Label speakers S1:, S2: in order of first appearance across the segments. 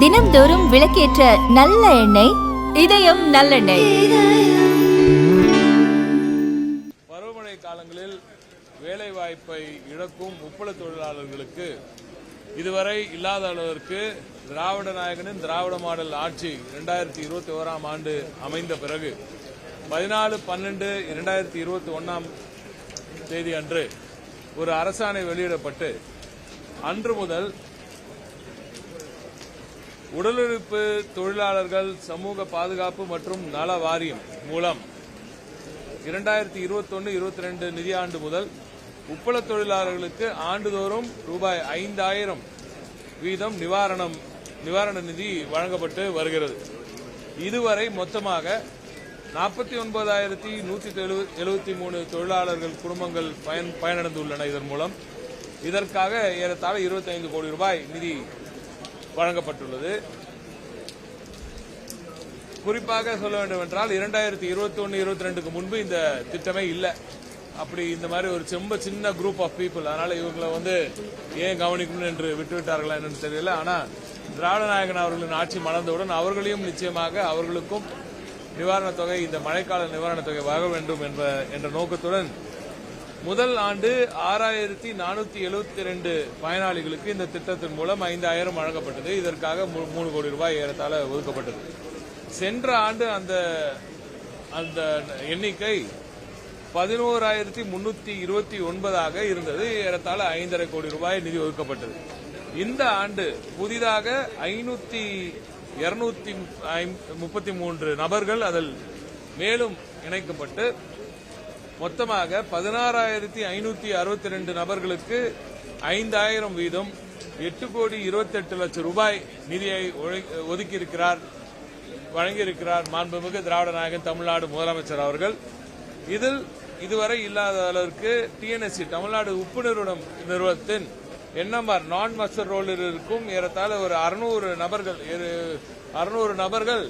S1: தினம்தோறும் விளக்கேற்ற நல்ல எண்ணெய் இதயம் நல்லெண்ணெய்.
S2: பருவமழை காலங்களில் வேலை வாய்ப்பை இழக்கும் உப்பள தொழிலாளர்களுக்கு இதுவரை இல்லாத அளவிற்கு திராவிட நாயகனின் திராவிட மாடல் ஆட்சி இரண்டாயிரத்தி இருபத்தி ஓராம் ஆண்டு அமைந்த பிறகு பதினாலு பன்னெண்டு இரண்டாயிரத்தி இருபத்தி ஒன்னாம் தேதி அன்று ஒரு அரசாணை வெளியிடப்பட்டு அன்று முதல் உடலுறுப்பு தொழிலாளர்கள் சமூக பாதுகாப்பு மற்றும் நல வாரியம் மூலம் இரண்டாயிரத்தி இருபத்தொன்னு இருபத்தி ரெண்டு நிதியாண்டு முதல் உப்பள தொழிலாளர்களுக்கு ஆண்டுதோறும் ரூபாய் ஐந்தாயிரம் வீதம் நிவாரணம் நிவாரண நிதி வழங்கப்பட்டு வருகிறது. இதுவரை மொத்தமாக நாற்பத்தி ஒன்பதாயிரத்தி நூற்றி எழுபத்தி மூணு தொழிலாளர்கள் குடும்பங்கள் பயன் பயனடைந்துள்ளன. இதன் மூலம் இதற்காக ஏறத்தாழ 25 கோடி ரூபாய் நிதி வழங்கப்பட்டுள்ளது. குறிப்பாக சொல்ல வேண்டும் என்றால் இரண்டாயிரத்தி இருபத்தி ஒன்னு இருபத்தி ரெண்டுக்கு முன்பு இந்த திட்டமே இல்லை. அப்படி இந்த மாதிரி ஒரு ரொம்ப சின்ன குரூப் ஆஃப் பீப்புள் அதனால இவங்களை வந்து ஏன் கவனிக்கணும் என்று விட்டுவிட்டார்களா என்னன்னு தெரியல. ஆனா திராவிட நாயகன் அவர்களின் ஆட்சி மலர்ந்தவுடன் அவர்களையும் நிச்சயமாக அவர்களுக்கும் நிவாரணத் தொகை இந்த மழைக்கால நிவாரணத் தொகை வழங்க வேண்டும் என்ற என்ற நோக்கத்துடன் முதல் ஆண்டு ஆறாயிரத்தி நானூத்தி எழுபத்தி ரெண்டு பயனாளிகளுக்கு இந்த திட்டத்தின் மூலம் ஐந்தாயிரம் வழங்கப்பட்டது. இதற்காக மூணு கோடி ரூபாய் ஏறத்தாழ ஒதுக்கப்பட்டது. சென்ற ஆண்டு அந்த அந்த எண்ணிக்கை பதினோராயிரத்தி முன்னூத்தி இருபத்தி ஒன்பதாக இருந்தது. ஏறத்தாழ ஐந்தரை கோடி ரூபாய் நிதி ஒதுக்கப்பட்டது. இந்த ஆண்டு புதிதாக ஐநூத்தி இருநூத்தி முப்பத்தி மூன்று நபர்கள் அதில் மேலும் இணைக்கப்பட்டு மொத்தமாக பதினாறாயிரத்தி ஐநூத்தி அறுபத்தி ரெண்டு நபர்களுக்கு ஐந்தாயிரம் வீதம் எட்டு கோடி இருபத்தெட்டு லட்சம் ரூபாய் நிதியை ஒழி- ஒதுக்கியிருக்கிறார் வழங்கியிருக்கிறார் மாண்புமிகு திராவிட நாயகன் தமிழ்நாடு முதலமைச்சர் அவர்கள். இதில் இதுவரை இல்லாத அளவிற்கு டிஎன்எஸ்சி தமிழ்நாடு உப்பு நிறுவனம் நிறுவனத்தின் என்எம்ஆர் நான் மஸ்டர் ரோலில் இருக்கும் ஏறத்தாழ ஒரு அறுநூறு நபர்கள் அறுநூறு நபர்கள்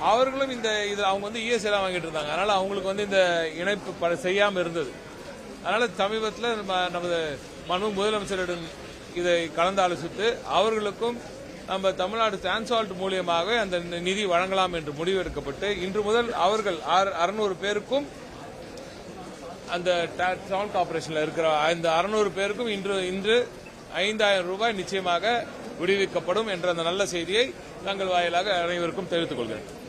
S2: அவர்களும் இந்த இது அவங்க வந்து இஎஸ்ஐ எல்லாம் வாங்கிட்டு இருந்தாங்க. அதனால அவங்களுக்கு வந்து இந்த இணைப்பு ப- செய்யாம இருந்தது. அதனால சமீபத்தில் நம்ம- நமது மனு முதலமைச்சரிடம் இதை கலந்து ஆலோசித்து அவர்களுக்கும் நம்ம தமிழ்நாடு டிரான்ஸ்வால்ட் மூலியமாக அந்த நிதி வழங்கலாம் என்று முடிவெடுக்கப்பட்டு இன்று முதல் அவர்கள் அறுநூறு பேருக்கும் அந்த டவுன் கார்பரேஷன்ல இருக்கிற அந்த அறுநூறு பேருக்கும் இன்று இன்று ஐந்தாயிரம் ரூபாய் நிச்சயமாக விடுவிக்கப்படும் என்ற அந்த நல்ல செய்தியை தங்கள் வாயிலாக அனைவருக்கும் தெரிவித்துக் கொள்கிறேன்.